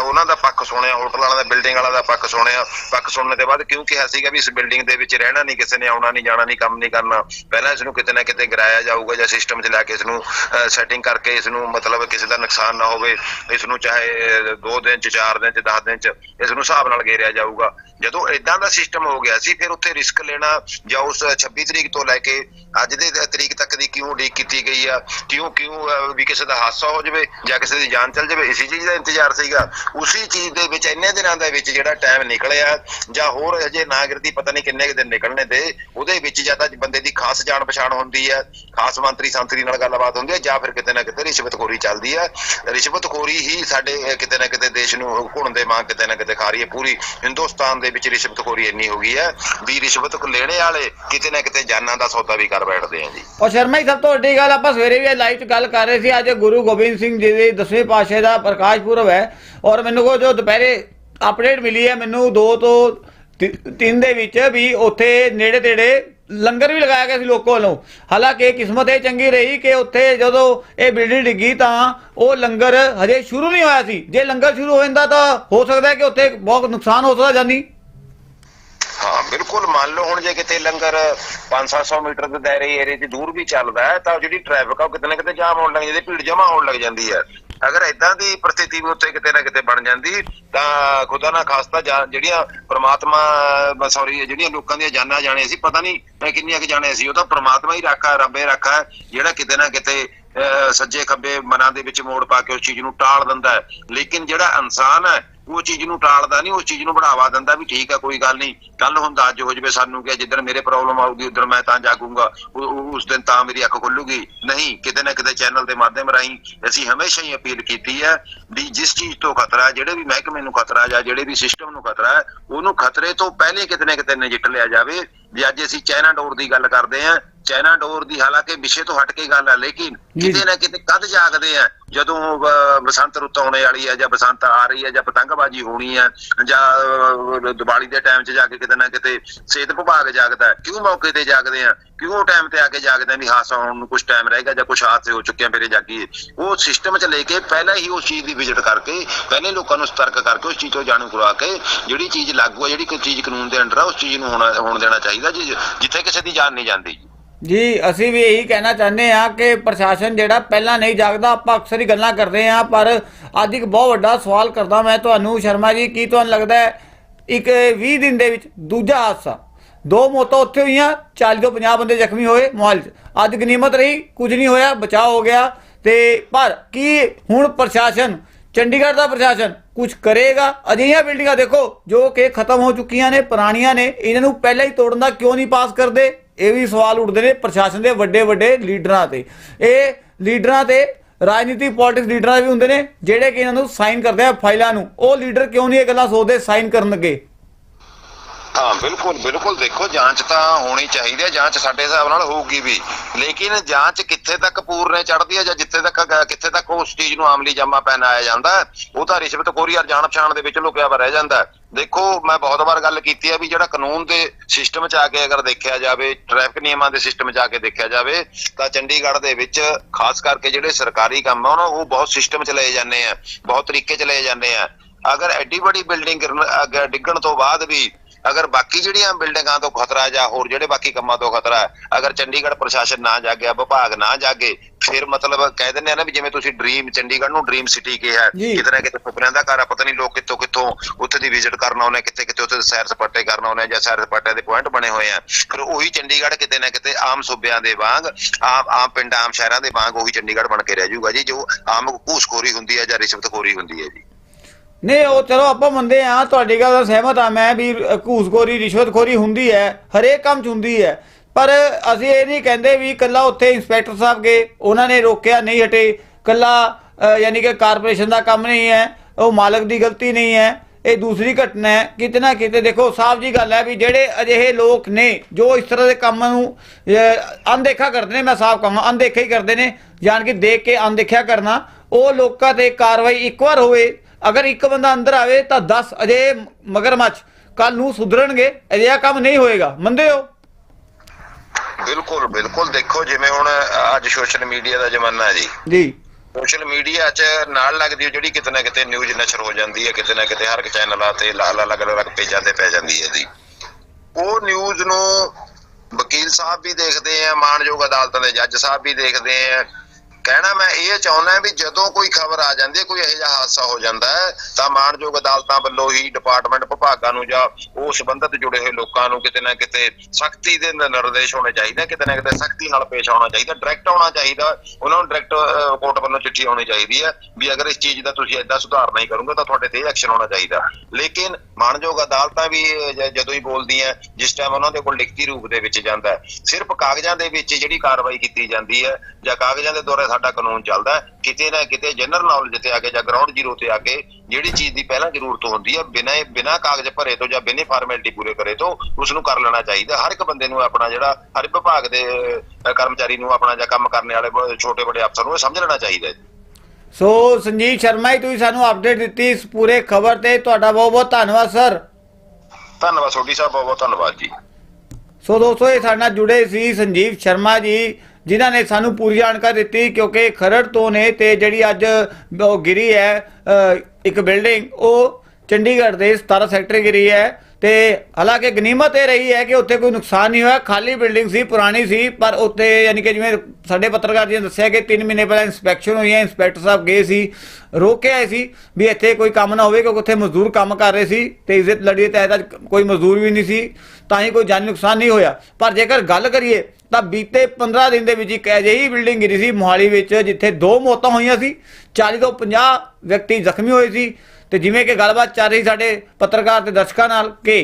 ਉਹਨਾਂ ਦਾ ਪੱਖ ਸੁਣਿਆ ਹੋਟਲ ਵਾਲਾ ਦਾ ਬਿਲਡਿੰਗ ਵਾਲਾ ਦਾ ਪੱਖ ਸੁਣਿਆ, ਪੱਖ ਸੁਣਨ ਦੇ ਬਾਅਦ ਕਿਉਂ ਕਿਹਾ ਸੀਗਾ ਵੀ ਇਸ ਬਿਲਡਿੰਗ ਦੇ ਵਿੱਚ ਰਹਿਣਾ ਨਹੀਂ, ਕਿਸੇ ਨੇ ਆਉਣਾ ਨਹੀਂ, ਜਾਣਾ ਨਹੀਂ, ਕੰਮ ਨਹੀਂ ਕਰਨਾ। ਪਹਿਲਾਂ ਇਸ ਨੂੰ ਕਿਤੇ ਨਾ ਕਿਤੇ ਗਿਰਾਇਆ ਜਾਊਗਾ ਜਾਂ ਸਿਸਟਮ 'ਚ ਲੈ ਕੇ ਇਸ ਨੂੰ ਸੈਟਿੰਗ ਕਰਕੇ ਇਸ ਨੂੰ ਮਤਲਬ ਕਿਸੇ ਦਾ ਨੁਕਸਾਨ ਨਾ ਹੋਵੇ, ਇਸ ਨੂੰ ਚਾਹੇ 2 ਦਿਨ 'ਚ 4 ਦਿਨ 'ਚ 10 ਦਿਨ 'ਚ, ਇਸ ਨੂੰ ਹਿਸਾਬ ਨਾਲ ਗੇਰਿਆ ਜਾਊਗਾ। ਜਦੋਂ ਇਦਾਂ ਦਾ ਸਿਸਟਮ ਹੋ ਗਿਆ ਸੀ, ਫਿਰ ਉੱਥੇ ਰਿਸਕ ਲੈਣਾ ਜਾਂ ਉਸ 26 ਤਰੀਕ ਤੋਂ ਲੈ ਕੇ ਅੱਜ ਦੇ ਤਰੀਕ ਤੱਕ ਦੀ ਕਿਉਂ ਉਡੀਕ ਕੀਤੀ ਗਈ ਆ? ਕਿਉਂ ਕਿਉਂ ਵੀ ਕਿਸੇ ਦਾ ਹਾਦਸਾ ਹੋ ਜਾਵੇ ਜਾਂ ਕਿਸੇ ਦੀ ਜਾਨ ਚਲ ਜਾਵੇ? ਇਸੇ ਚੀਜ਼ ਦਾ ਇੰਤਜ਼ਾਰ ਸੀਗਾ। ਉਸੇ ਚੀਜ਼ ਦੇ ਵਿੱਚ ਇੰਨੇ ਦਿਨਾਂ ਦੇ ਵਿੱਚ ਜਿਹੜਾ ਟਾਈਮ ਨਿਕਲਿਆ ਜਾਂ ਹੋਰ ਅਜੇ ਨਾਗਰਿਕ ਪਤਾ ਨਹੀਂ ਕਿੰਨੇ ਕੁ ਦਿਨ ਨਿਕਲਣੇ ਤੇ ਉਹਦੇ ਵਿੱਚ ਜਾਂ ਤਾਂ ਬੰਦੇ ਦੀ ਖਾਸ ਜਾਣ ਪਛਾਣ ਹੁੰਦੀ ਹੈ ਖਾਸ ਮੰਤਰੀ ਸੰਤਰੀ ਨਾਲ ਗੱਲਬਾਤ ਹੁੰਦੀ ਹੈ ਜਾਂ ਫਿਰ ਕਿਤੇ ਨਾ ਕਿਤੇ ਰਿਸ਼ਵਤਖੋਰੀ ਚੱਲਦੀ ਹੈ ਰਿਸ਼ਵਤਖੋਰੀ ਹੀ ਸਾਡੇ ਕਿਤੇ ਨਾ ਕਿਤੇ ਦੇਸ਼ ਨੂੰ ਘੁਣ ਦੇ ਮਾਂ ਕਿਤੇ ਨਾ ਕਿਤੇ ਖਾ ਰਹੀ ਹੈ ਪੂਰੀ ਹਿੰਦੁਸਤਾਨ ਦੇ ਵਿੱਚ ਰਿਸ਼ਵਤਖੋਰੀ ਇੰਨੀ ਹੋ ਗਈ ਹੈ ਵੀ ਰਿਸ਼ਵਤ ਲੈਣੇ ਵਾਲੇ ਕਿਤੇ ਨਾ ਕਿਤੇ ਜਾਨਾਂ ਦਾ ਸੌਦਾ ਵੀ ਕਰ ਬੈਠਦੇ ਆ ਜੀ। ਔਰ ਸ਼ਰਮਾ ਜੀ, ਸਭ ਤੋਂ ਵੱਡੀ ਗੱਲ ਆਪਾਂ ਸਵੇਰੇ ਵੀ ਲਾਈਵ 'ਚ ਗੱਲ ਕਰ ਰਹੇ ਸੀ, ਅੱਜ ਗੁਰੂ ਗੋਬਿੰਦ ਸਿੰਘ ਜੀ ਦੇ ਦਸਵੇਂ ਪਾਤਸ਼ਾਹ ਦਾ ਪ੍ਰਕਾਸ਼ ਪੁਰਬ ਹੈ ਔਰ ਮੈਨੂੰ ਕੋ ਜੋ ਦੁਪਹਿਰੇ ਅਪਡੇਟ ਮਿਲੀ ਹੈ, ਮੈਨੂੰ ਦੋ ਤੋਂ ਤਿੰਨ ਦੇ ਵਿੱਚ ਵੀ ਉੱਥੇ ਨੇੜੇ ਤੇੜੇ ਲੰਗਰ ਵੀ ਲਗਾਇਆ ਗਿਆ ਸੀ ਲੋਕਾਂ ਵੱਲੋਂ। ਹਾਲਾਂਕਿ ਕਿਸਮਤ ਇਹ ਚੰਗੀ ਰਹੀ ਕਿ ਉੱਥੇ ਜਦੋਂ ਇਹ ਬਿਲਡਿੰਗ ਡਿੱਗੀ ਤਾਂ ਉਹ ਲੰਗਰ ਹਜੇ ਸ਼ੁਰੂ ਨਹੀਂ ਹੋਇਆ ਸੀ। ਜੇ ਲੰਗਰ ਸ਼ੁਰੂ ਹੋ ਜਾਂਦਾ ਤਾਂ ਹੋ ਸਕਦਾ ਕਿ ਉੱਥੇ ਬਹੁਤ ਨੁਕਸਾਨ ਹੋ ਸਕਦਾ ਜਾਂਦੀ ਹਾਂ, ਬਿਲਕੁਲ ਮੰਨ ਲਓ ਹੁਣ ਜੇ ਕਿਤੇ ਲੰਗਰ 5-700 ਮੀਟਰ ਦੇ ਦਾਇਰੇ ਏਰੀਏ 'ਚ ਦੂਰ ਵੀ ਚੱਲਦਾ ਹੈ, ਤਾਂ ਜਿਹੜੀ ਟ੍ਰੈਫਿਕ ਆ ਉਹ ਕਿਤੇ ਨਾ ਕਿਤੇ ਜਾਮ ਹੋਣ ਲੱਗ ਜਾਂਦੀ ਭੀੜ ਜਮਾ ਹੋਣ ਲੱਗ ਜਾਂਦੀ ਹੈ। ਅਗਰ ਇਦਾਂ ਦੀ ਪ੍ਰਸਥਿਤੀ ਵੀ ਉੱਥੇ ਕਿਤੇ ਨਾ ਕਿਤੇ ਬਣ ਜਾਂਦੀ, ਤਾਂ ਖੁਦਾ ਨਾ ਖਾਸਤਾ ਜਾਂ ਜਿਹੜੀਆਂ ਪ੍ਰਮਾਤਮਾ ਸੌਰੀ ਜਿਹੜੀਆਂ ਲੋਕਾਂ ਦੀਆਂ ਜਾਨਾਂ ਜਾਣੇ ਸੀ, ਪਤਾ ਨਹੀਂ ਅਹ ਕਿੰਨੀਆਂ ਕਿ ਜਾਣੇ ਸੀ, ਉਹ ਤਾਂ ਪ੍ਰਮਾਤਮਾ ਹੀ ਰੱਖਾ, ਰੱਬੇ ਰੱਖਾ, ਜਿਹੜਾ ਕਿਤੇ ਨਾ ਕਿਤੇ ਸੱਜੇ ਖੱਬੇ ਮਨਾਂ ਦੇ ਵਿੱਚ ਮੋੜ ਪਾ ਕੇ ਉਸ ਚੀਜ਼ ਨੂੰ ਟਾਲ ਦਿੰਦਾ ਹੈ। ਲੇਕਿਨ ਜਿਹੜਾ ਇਨਸਾਨ ਹੈ, ਉਹ ਚੀਜ਼ ਨੂੰ ਟਾਲਦਾ ਨਹੀਂ, ਉਸ ਚੀਜ਼ ਨੂੰ ਬੜਾਵਾ ਦਿੰਦਾ ਵੀ ਠੀਕ ਹੈ, ਕੋਈ ਗੱਲ ਨਹੀਂ। ਕੱਲ ਹੁੰਦਾ, ਅੱਜ ਹੋ ਜਵੇ ਸਾਨੂੰ ਕਿ ਜਿੱਦਣ ਮੇਰੇ ਪ੍ਰੋਬਲਮ ਆਊਗੀ ਉਧਰ ਮੈਂ ਤਾਂ ਜਾਗੂੰਗਾ। ਉਸ ਦਿਨ ਤਾਂ ਮੇਰੀ ਅੱਖ ਖੁੱਲੂਗੀ। ਨਹੀਂ, ਕਿਤੇ ਨਾ ਕਿਤੇ ਚੈਨਲ ਦੇ ਮਾਧਿਅਮ ਰਾਹੀਂ ਅਸੀਂ ਹਮੇਸ਼ਾ ਹੀ ਅਪੀਲ ਕੀਤੀ ਹੈ ਵੀ ਜਿਸ ਚੀਜ਼ ਤੋਂ ਖਤਰਾ ਜਿਹੜੇ ਵੀ ਮਹਿਕਮੇ ਨੂੰ ਖਤਰਾ ਜਾਂ ਜਿਹੜੇ ਵੀ ਸਿਸਟਮ ਨੂੰ ਖਤਰਾ ਹੈ, ਉਹਨੂੰ ਖਤਰੇ ਤੋਂ ਪਹਿਲੇ ਕਿਤੇ ਨਾ ਕਿਤੇ ਨਜਿੱਠ ਲਿਆ ਜਾਵੇ। ਵੀ ਅੱਜ ਅਸੀਂ ਚਾਈਨਾ ਡੋਰ ਦੀ ਗੱਲ ਕਰਦੇ ਹਾਂ ਚਾਈਨਾ ਡੋਰ ਦੀ ਹਾਲਾਂਕਿ ਵਿਸ਼ੇ ਤੋਂ ਹਟ ਕੇ ਗੱਲ ਹੈ ਲੇਕਿਨ। ਕਿਤੇ ਨਾ ਕਿਤੇ ਕਦ ਜਾਗਦੇ ਆ ਜਦੋਂ ਬਸੰਤ ਰੁੱਤ ਆਉਣੇ ਵਾਲੀ ਹੈ ਜਾਂ ਬਸੰਤ ਆ ਰਹੀ ਹੈ ਜਾਂ ਪਤੰਗਬਾਜ਼ੀ ਹੋਣੀ ਹੈ ਜਾਂ ਦੀਵਾਲੀ ਦੇ ਟਾਈਮ 'ਚ ਜਾ ਕੇ ਕਿਤੇ ਨਾ ਕਿਤੇ ਸਿਹਤ ਵਿਭਾਗ ਜਾਗਦਾ ਕਿਉਂ ਮੌਕੇ ਤੇ ਜਾਗਦੇ ਆ? ਕਿਉਂ ਟਾਈਮ ਤੇ ਆ ਕੇ ਜਾਗਦੇ ਆ ਵੀ ਹਾਸਾ ਹੋਣ ਨੂੰ ਕੁਝ ਟਾਈਮ ਰਹੇਗਾ ਜਾਂ ਕੁਝ ਹਾਦਸੇ ਹੋ ਚੁੱਕੇ ਆ ਮੇਰੇ ਜਾਗੀਏ ਉਹ ਸਿਸਟਮ 'ਚ ਲੈ ਕੇ ਪਹਿਲਾਂ ਹੀ ਉਸ ਚੀਜ਼ ਦੀ ਵਿਜ਼ਿਟ ਕਰਕੇ ਪਹਿਲੇ ਲੋਕਾਂ ਨੂੰ ਸਤਰਕ ਕਰਕੇ ਉਸ ਚੀਜ਼ ਤੋਂ ਜਾਣੂ ਕਰਵਾ ਕੇ ਜਿਹੜੀ ਚੀਜ਼ ਲਾਗੂ ਹੈ ਜਿਹੜੀ ਕੋਈ ਚੀਜ਼ ਕਾਨੂੰਨ ਦੇ ਅੰਡਰ ਆ ਉਸ ਚੀਜ਼ ਨੂੰ ਹੋਣਾ ਹੋਣ ਦੇਣਾ ਚਾਹੀਦਾ ਜੀ ਜਿੱਥੇ ਕਿਸੇ ਦੀ ਜਾਨ ਨਹੀਂ ਜਾਂਦੀ ਜੀ, ਅਸੀਂ ਵੀ ਇਹੀ ਕਹਿਣਾ ਚਾਹੁੰਦੇ ਹਾਂ ਕਿ ਪ੍ਰਸ਼ਾਸਨ ਜਿਹੜਾ ਪਹਿਲਾਂ ਨਹੀਂ ਜਾਗਦਾ, ਆਪਾਂ ਅਕਸਰ ਹੀ ਗੱਲਾਂ ਕਰਦੇ ਹਾਂ, ਪਰ ਅੱਜ ਇੱਕ ਬਹੁਤ ਵੱਡਾ ਸਵਾਲ ਕਰਦਾ ਮੈਂ ਤੁਹਾਨੂੰ, ਸ਼ਰਮਾ ਜੀ, ਕੀ ਤੁਹਾਨੂੰ ਲੱਗਦਾ ਹੈ? ਇੱਕ 20 ਦਿਨ ਦੇ ਵਿੱਚ ਦੂਜਾ ਹਾਦਸਾ, ਦੋ ਮੌਤਾਂ ਉੱਥੇ ਹੋਈਆਂ 40 ਤੋਂ 50 ਬੰਦੇ ਜ਼ਖਮੀ ਹੋਏ ਮੋਹਾਲੀ 'ਚ। ਅੱਜ ਗਨੀਮਤ ਰਹੀ, ਕੁਝ ਨਹੀਂ ਹੋਇਆ, ਬਚਾਅ ਹੋ ਗਿਆ, ਤੇ ਪਰ ਕੀ ਹੁਣ ਪ੍ਰਸ਼ਾਸਨ, ਚੰਡੀਗੜ੍ਹ ਦਾ ਪ੍ਰਸ਼ਾਸਨ ਕੁਝ ਕਰੇਗਾ? ਅਜਿਹੀਆਂ ਬਿਲਡਿੰਗਾਂ ਦੇਖੋ, ਜੋ ਕਿ ਖਤਮ ਹੋ ਚੁੱਕੀਆਂ ਨੇ, ਪੁਰਾਣੀਆਂ ਨੇ, ਇਹਨਾਂ ਨੂੰ ਪਹਿਲਾਂ ਹੀ ਤੋੜਨ ਦਾ ਕਿਉਂ ਨਹੀਂ ਪਾਸ ਕਰਦੇ? ਇਹ ਵੀ ਸਵਾਲ ਉੱਠਦੇ ਨੇ ਪ੍ਰਸ਼ਾਸਨ ਦੇ ਵੱਡੇ ਵੱਡੇ ਲੀਡਰਾਂ ਤੇ। ਇਹ ਲੀਡਰਾਂ ਤੇ ਰਾਜਨੀਤੀ ਪੋਲਿਟਿਕਸ ਲੀਡਰਾਂ ਵੀ ਹੁੰਦੇ ਨੇ, ਜਿਹੜੇ ਕਿ ਇਹਨਾਂ ਨੂੰ ਸਾਈਨ ਕਰਦੇ ਆ ਫਾਈਲਾਂ ਨੂੰ। ਉਹ ਲੀਡਰ ਕਿਉਂ ਨਹੀਂ ਇਹ ਗੱਲਾਂ ਸੋਚਦੇ ਸਾਈਨ ਕਰਨ ਲੱਗੇ ਹਾਂ, ਬਿਲਕੁਲ ਬਿਲਕੁਲ ਦੇਖੋ, ਜਾਂਚ ਤਾਂ ਹੋਣੀ ਚਾਹੀਦੀ ਹੈ, ਜਾਂਚ ਸਾਡੇ ਹਿਸਾਬ ਨਾਲ ਹੋਊਗੀ ਵੀ। ਲੇਕਿਨ ਜਾਂਚ ਕਿੱਥੇ ਤੱਕ ਪੂਰਨੇ ਚੜਦੀ ਹੈ ਜਾਂ ਜਿੱਥੇ ਤੱਕ, ਕਿੱਥੇ ਤੱਕ ਉਸ ਚੀਜ਼ ਨੂੰ ਆਮਲੀ ਜਾਮਾ ਪਹਿਨਾਇਆ ਜਾਂਦਾ ਉਹ ਤਾਂ ਰਿਸ਼ਵਤਖੋਰੀ ਔਰ ਜਾਣ ਪਛਾਣ ਦੇ ਵਿੱਚ ਲੁਕਿਆ ਵਾ ਰਹਿ ਜਾਂਦਾ ਦੇਖੋ, ਮੈਂ ਬਹੁਤ ਵਾਰ ਗੱਲ ਕੀਤੀ ਹੈ ਵੀ ਜਿਹੜਾ ਕਾਨੂੰਨ ਦੇ ਸਿਸਟਮ 'ਚ ਆ ਕੇ ਅਗਰ ਦੇਖਿਆ ਜਾਵੇ ਟ੍ਰੈਫਿਕ ਨਿਯਮਾਂ ਦੇ ਸਿਸਟਮ 'ਚ ਆ ਕੇ ਦੇਖਿਆ ਜਾਵੇ, ਤਾਂ ਚੰਡੀਗੜ੍ਹ ਦੇ ਵਿੱਚ ਖਾਸ ਕਰਕੇ ਜਿਹੜੇ ਸਰਕਾਰੀ ਕੰਮ ਆ, ਉਹਨਾਂ ਉਹ ਬਹੁਤ ਸਿਸਟਮ 'ਚ ਲਏ ਜਾਂਦੇ ਆ, ਬਹੁਤ ਤਰੀਕੇ 'ਚ ਲਏ ਜਾਂਦੇ ਆ। ਅਗਰ ਐਡੀ ਵੱਡੀ ਬਿਲਡਿੰਗ ਡਿੱਗਣ ਤੋਂ ਬਾਅਦ ਵੀ ਅਗਰ ਬਾਕੀ ਜਿਹੜੀਆਂ ਬਿਲਡਿੰਗਾਂ ਤੋਂ ਖਤਰਾ ਜਾਂ ਹੋਰ ਜਿਹੜੇ ਬਾਕੀ ਕੰਮਾਂ ਤੋਂ ਖਤਰਾ ਹੈ ਅਗਰ ਚੰਡੀਗੜ੍ਹ ਪ੍ਰਸ਼ਾਸਨ ਨਾ ਜਾਗਿਆ ਵਿਭਾਗ ਨਾ ਜਾਗੇ ਫਿਰ ਮਤਲਬ ਕਹਿ ਦਿੰਦੇ ਆ ਨਾ ਵੀ ਜਿਵੇਂ ਤੁਸੀਂ ਡ੍ਰੀਮ ਚੰਡੀਗੜ੍ਹ ਨੂੰ ਡ੍ਰੀਮ ਸਿਟੀ ਕਿਹਾ ਜੀ। ਕਿਤੇ ਨਾ ਕਿਤੇ ਸੁਪਨਿਆਂ ਦਾ ਘਰ ਆ ਪਤਾ ਨਹੀਂ ਲੋਕ ਕਿੱਥੋਂ ਕਿੱਥੋਂ ਉੱਥੇ ਦੀ ਵਿਜ਼ਿਟ ਕਰਨ ਆਉਂਦੇ ਕਿੱਥੇ ਕਿੱਥੇ ਉੱਥੇ ਸੈਰ ਸਪਾਟੇ ਕਰਨ ਆਉਂਦੇ ਜਾਂ ਸੈਰ ਸਪਾਟੇ ਦੇ ਪੁਆਇੰਟ ਬਣੇ ਹੋਏ ਆ ਫਿਰ ਉਹੀ ਚੰਡੀਗੜ੍ਹ ਕਿਤੇ ਨਾ ਕਿਤੇ ਆਮ ਸੂਬਿਆਂ ਦੇ ਵਾਂਗ ਆਮ ਆਮ ਪਿੰਡਾਂ ਆਮ ਸ਼ਹਿਰਾਂ ਦੇ ਵਾਂਗ ਉਹੀ ਚੰਡੀਗੜ੍ਹ ਬਣ ਕੇ ਰਹਿ ਜਾਊਗਾ ਜੀ ਜੋ ਆਮ ਘੂਸਖੋਰੀ ਹੁੰਦੀ ਹੈ ਜਾਂ ਰਿਸ਼ਵਤਖੋਰੀ ਹੁੰਦੀ ਹੈ ਜੀ ਨਹੀਂ, ਉਹ ਚਲੋ ਆਪਾਂ ਮੰਨਦੇ ਆ ਤੁਹਾਡੀ ਗੱਲ ਨਾਲ ਸਹਿਮਤ ਆ ਮੈਂ ਵੀ ਘੂਸਖੋਰੀ, ਰਿਸ਼ਵਤਖੋਰੀ ਹੁੰਦੀ ਹੈ, ਹਰੇਕ ਕੰਮ 'ਚ ਹੁੰਦੀ ਹੈ। ਪਰ ਅਸੀਂ ਇਹ ਨਹੀਂ ਕਹਿੰਦੇ ਵੀ ਕੱਲਾ ਉੱਥੇ ਇੰਸਪੈਕਟਰ ਸਾਹਿਬ ਗਏ, ਉਹਨਾਂ ਨੇ ਰੋਕਿਆ, ਨਹੀਂ ਹਟੇ। ਕੱਲਾ ਯਾਨੀ ਕਿ ਕਾਰਪੋਰੇਸ਼ਨ ਦਾ ਕੰਮ ਨਹੀਂ ਹੈ, ਉਹ ਮਾਲਕ ਦੀ ਗਲਤੀ ਨਹੀਂ ਹੈ। ਇਹ ਦੂਸਰੀ ਘਟਨਾ ਹੈ ਕਿਤੇ ਨਾ ਕਿਤੇ ਦੇਖੋ, ਸਾਫ਼ ਜੀ ਗੱਲ ਹੈ ਵੀ ਜਿਹੜੇ ਅਜਿਹੇ ਲੋਕ ਨੇ, ਜੋ ਇਸ ਤਰ੍ਹਾਂ ਦੇ ਕੰਮ ਨੂੰ ਅਣਦੇਖਾ ਕਰਦੇ ਨੇ, ਮੈਂ ਸਾਫ਼ ਕਹਾਂ, ਅਣਦੇਖਾ ਹੀ ਕਰਦੇ ਨੇ, ਜਾਣ ਕਿ ਦੇਖ ਕੇ ਅਣਦੇਖਿਆ ਕਰਨਾ, ਉਹ ਲੋਕਾਂ ਤੇ ਕਾਰਵਾਈ ਇੱਕ ਵਾਰ ਹੋਵੇ ਅਗਰ ਇੱਕ ਬੰਦਾ ਅੰਦਰ ਆਵੇ ਤਾਂ 10 ਅਜੇ ਮਗਰਮੱਛ ਕੱਲ ਨੂੰ ਸੁਧਰਨਗੇ ਅਜਿਹਾ ਕੰਮ ਨਹੀਂ ਹੋਏਗਾ। ਮੰਨਦੇ ਹੋ? ਬਿਲਕੁਲ ਬਿਲਕੁਲ। ਦੇਖੋ ਜਿਵੇਂ ਹੁਣ ਅੱਜ ਸੋਸ਼ਲ ਮੀਡੀਆ ਦਾ ਜ਼ਮਾਨਾ ਹੈ ਜੀ। ਜੀ। ਸੋਸ਼ਲ ਮੀਡੀਆ 'ਚ ਨਾਲ ਲੱਗਦੀ ਜਿਹੜੀ ਕਿਤੇ ਨਾ ਕਿਤੇ ਨਿਊਜ਼ ਨਸ਼ਰ ਹੋ ਜਾਂਦੀ ਹੈ ਕਿਤੇ ਨਾ ਕਿਤੇ ਹਰ ਇੱਕ ਚੈਨਲਾਂ ਤੇ ਲਾਲ ਅਲੱਗ ਅਲੱਗ ਪੇਜਾਂ ਤੇ ਪੈ ਜਾਂਦੀ ਹੈ ਜੀ। ਉਹ ਨਿਊਜ਼ ਨੂੰ ਵਕੀਲ ਸਾਹਿਬ ਵੀ ਦੇਖਦੇ ਆ ਮਾਨਯੋਗ ਅਦਾਲਤਾਂ ਦੇ ਜੱਜ ਸਾਹਿਬ ਵੀ ਦੇਖਦੇ ਆ ਕਹਿਣਾ ਮੈਂ ਇਹ ਚਾਹੁੰਦਾ ਵੀ ਜਦੋਂ ਕੋਈ ਖਬਰ ਆ ਜਾਂਦੀ ਹੈ, ਕੋਈ ਇਹੋ ਜਿਹਾ ਹਾਦਸਾ ਹੋ ਜਾਂਦਾ ਹੈ, ਤਾਂ ਮਾਨਯੋਗ ਅਦਾਲਤਾਂ ਵੱਲੋਂ ਹੀ ਡਿਪਾਰਟਮੈਂਟ ਵਿਭਾਗ ਨੂੰ ਜਾਂ ਉਹ ਸੰਬੰਧਤ ਜੁੜੇ ਹੋਏ ਲੋਕਾਂ ਨੂੰ ਕਿਤੇ ਨਾ ਕਿਤੇ ਸਖਤੀ ਦੇ ਨਿਰਦੇਸ਼ ਹੋਣੇ ਚਾਹੀਦੇ, ਕਿਤੇ ਨਾ ਕਿਤੇ ਸਖਤੀ ਨਾਲ ਪੇਸ਼ ਆਉਣਾ ਚਾਹੀਦਾ ਡਾਇਰੈਕਟ ਆਉਣਾ ਚਾਹੀਦਾ, ਉਹਨਾਂ ਨੂੰ ਡਾਇਰੈਕਟ ਕੋਰਟ ਵੱਲੋਂ ਚਿੱਠੀ ਆਉਣੀ ਚਾਹੀਦੀ ਹੈ ਵੀ ਅਗਰ ਇਸ ਚੀਜ਼ ਦਾ ਤੁਸੀਂ ਏਦਾਂ ਸੁਧਾਰ ਨਹੀਂ ਕਰੋਗੇ ਤਾਂ ਤੁਹਾਡੇ ਤੇ ਐਕਸ਼ਨ ਹੋਣਾ ਚਾਹੀਦਾ। ਲੇਕਿਨ ਮਾਨਯੋਗ ਅਦਾਲਤਾਂ ਵੀ ਜਦੋਂ ਹੀ ਬੋਲਦੀਆਂ, ਜਿਸ ਟਾਈਮ ਉਹਨਾਂ ਦੇ ਕੋਲ ਲਿਖਤੀ ਰੂਪ ਦੇ ਵਿੱਚ ਜਾਂਦਾ ਸਿਰਫ ਕਾਗਜ਼ਾਂ ਦੇ ਵਿੱਚ ਜਿਹੜੀ ਕਾਰਵਾਈ ਕੀਤੀ ਜਾਂਦੀ ਹੈ ਜਾਂ ਕਾਗਜ਼ਾਂ ਦੇ ਦੁਆਰਾ ਸਾਡਾ ਕਾਨੂੰਨ ਚੱਲਦਾ ਕਿਤੇ ਨਾ ਕਿਤੇ ਜਨਰਲ ਨੌਲੇਜ ਤੇ ਆ ਕੇ ਜਾਂ ਗਰਾਊਂਡ ਜ਼ੀਰੋ ਤੇ ਆ ਕੇ ਜਿਹੜੀ ਚੀਜ਼ ਦੀ ਪਹਿਲਾਂ ਜ਼ਰੂਰਤ ਹੁੰਦੀ ਹੈ ਬਿਨਾਂ ਬਿਨਾਂ ਕਾਗਜ਼ ਭਰੇ ਤੋਂ ਜਾਂ ਬਿਨਾਂ ਫਾਰਮੈਲਿਟੀ ਪੂਰੇ ਕਰੇ ਤੋਂ ਉਸ ਨੂੰ ਕਰ ਲੈਣਾ ਚਾਹੀਦਾ। ਹਰ ਇੱਕ ਬੰਦੇ ਨੂੰ ਆਪਣਾ ਜਿਹੜਾ ਹਰ ਵਿਭਾਗ ਦੇ ਕਰਮਚਾਰੀ ਨੂੰ ਆਪਣਾ ਜਾਂ ਕੰਮ ਕਰਨ ਵਾਲੇ ਛੋਟੇ ਵੱਡੇ ਅਫਸਰ ਨੂੰ ਸਮਝ ਲੈਣਾ ਚਾਹੀਦਾ ਹੈ ਸੋ ਸੰਜੀਵ ਸ਼ਰਮਾ ਜੀ ਤੁਸੀਂ ਸਾਨੂੰ ਅਪਡੇਟ ਦਿੱਤੀ ਇਸ ਪੂਰੇ ਖਬਰ ਤੇ। ਤੁਹਾਡਾ ਬਹੁਤ ਬਹੁਤ ਧੰਨਵਾਦ ਸਰ। ਧੰਨਵਾਦ ਸੋਢੀ ਸਾਹਿਬ ਬਹੁਤ ਬਹੁਤ ਧੰਨਵਾਦ ਜੀ। ਸੋ ਦੋਸਤੋ ਇਹ ਸਾਡੇ ਨਾਲ ਜੁੜੇ ਸੀ ਸੰਜੀਵ ਸ਼ਰਮਾ ਜੀ। ਜਿਨ੍ਹਾਂ ਨੇ ਸਾਨੂੰ ਪੂਰੀ ਜਾਣਕਾਰੀ ਦਿੱਤੀ ਕਿਉਂਕਿ ਖਰੜ ਤੋਂ ਨੇ ਤੇ ਜਿਹੜੀ ਅੱਜ ਗਿਰੀ ਹੈ ਇੱਕ ਬਿਲਡਿੰਗ ਉਹ ਚੰਡੀਗੜ੍ਹ ਦੇ 17 ਸੈਕਟਰ ਗਿਰੀ ਹੈ। ਤੇ ਹਾਲਾਂਕਿ ਗਨੀਮਤ ਇਹ ਰਹੀ ਹੈ ਕਿ ਉੱਥੇ ਕੋਈ ਨੁਕਸਾਨ ਨਹੀਂ ਹੋਇਆ। ਖਾਲੀ ਬਿਲਡਿੰਗ ਸੀ, ਪੁਰਾਣੀ ਸੀ, ਪਰ ਉੱਥੇ ਯਾਨੀ ਕਿ ਜਿਵੇਂ ਸਾਡੇ ਪੱਤਰਕਾਰ ਜੀ ਨੇ ਦੱਸਿਆ ਕਿ 3 ਮਹੀਨੇ ਪਹਿਲਾਂ ਇਨਸਪੈਕਸ਼ਨ ਹੋਈ ਹੈ ਇੰਸਪੈਕਟਰ ਸਾਹਿਬ ਗਏ ਸੀ, ਰੋਕ ਕੇ ਆਏ ਸੀ ਵੀ ਇੱਥੇ ਕੋਈ ਕੰਮ ਨਾ ਹੋਵੇ ਕਿਉਂਕਿ ਉੱਥੇ ਮਜ਼ਦੂਰ ਕੰਮ ਕਰ ਰਹੇ ਸੀ ਤੇ ਇੱਜ਼ਤ ਲੜੀ ਤਹਿਤ ਅੱਜ ਕੋਈ ਮਜ਼ਦੂਰ ਵੀ ਨਹੀਂ ਸੀ, ਤਾਂ ਹੀ ਕੋਈ ਜਾਨੀ ਨੁਕਸਾਨ ਨਹੀਂ ਹੋਇਆ। ਪਰ ਜੇਕਰ ਗੱਲ ਕਰੀਏ ਤਾਂ ਬੀਤੇ 15 ਦਿਨ ਦੇ ਵਿੱਚ ਇੱਕ ਅਜਿਹੀ ਬਿਲਡਿੰਗ ਗਿਰੀ ਸੀ ਮੋਹਾਲੀ ਵਿੱਚ, ਜਿੱਥੇ ਦੋ ਮੌਤਾਂ ਹੋਈਆਂ ਸੀ 40 ਤੋਂ 50 ਵਿਅਕਤੀ ਜ਼ਖਮੀ ਹੋਏ ਸੀ। ਤੇ ਜਿਵੇਂ ਕਿ ਗੱਲਬਾਤ ਚੱਲ ਰਹੀ ਸਾਡੇ ਪੱਤਰਕਾਰ ਤੇ ਦਰਸ਼ਕਾਂ ਨਾਲ ਕਿ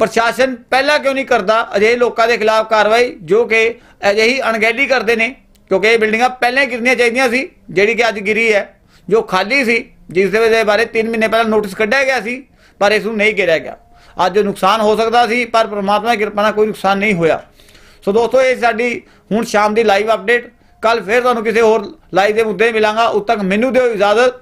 ਪ੍ਰਸ਼ਾਸਨ ਪਹਿਲਾਂ ਕਿਉਂ ਨਹੀਂ ਕਰਦਾ ਅਜਿਹੇ ਲੋਕਾਂ ਦੇ ਖਿਲਾਫ ਕਾਰਵਾਈ ਜੋ ਕਿ ਅਜਿਹੀ ਅਣਗਹਿਲੀ ਕਰਦੇ ਨੇ, ਕਿਉਂਕਿ ਇਹ ਬਿਲਡਿੰਗਾਂ ਪਹਿਲਾਂ ਹੀ ਗਿਰਨੀਆਂ ਚਾਹੀਦੀਆਂ ਸੀ, ਜਿਹੜੀ ਕਿ ਅੱਜ ਗਿਰੀ ਹੈ, ਜੋ ਖਾਲੀ ਸੀ, ਜਿਸ ਦੇ ਬਾਰੇ 3 ਮਹੀਨੇ ਪਹਿਲਾਂ ਨੋਟਿਸ ਕੱਢਿਆ ਗਿਆ ਸੀ, ਪਰ ਇਸ ਨੂੰ ਨਹੀਂ ਗਿਰਿਆ ਗਿਆ। ਅੱਜ ਜੋ ਨੁਕਸਾਨ ਹੋ ਸਕਦਾ ਸੀ, ਪਰ ਪ੍ਰਮਾਤਮਾ ਦੀ ਕਿਰਪਾ ਨਾਲ ਕੋਈ ਨੁਕਸਾਨ ਨਹੀਂ ਹੋਇਆ। ਸੋ ਦੋਸਤੋ, ਇਹ ਸਾਡੀ ਹੁਣ ਸ਼ਾਮ ਦੀ ਲਾਈਵ ਅਪਡੇਟ ਕੱਲ ਫਿਰ ਤੁਹਾਨੂੰ ਕਿਸੇ ਹੋਰ ਲਾਈਵ ਦੇ ਮੁੱਦੇ ਮਿਲਾਂਗਾ। ਉਦ ਤੱਕ ਮੈਨੂੰ ਦਿਓ ਇਜਾਜ਼ਤ।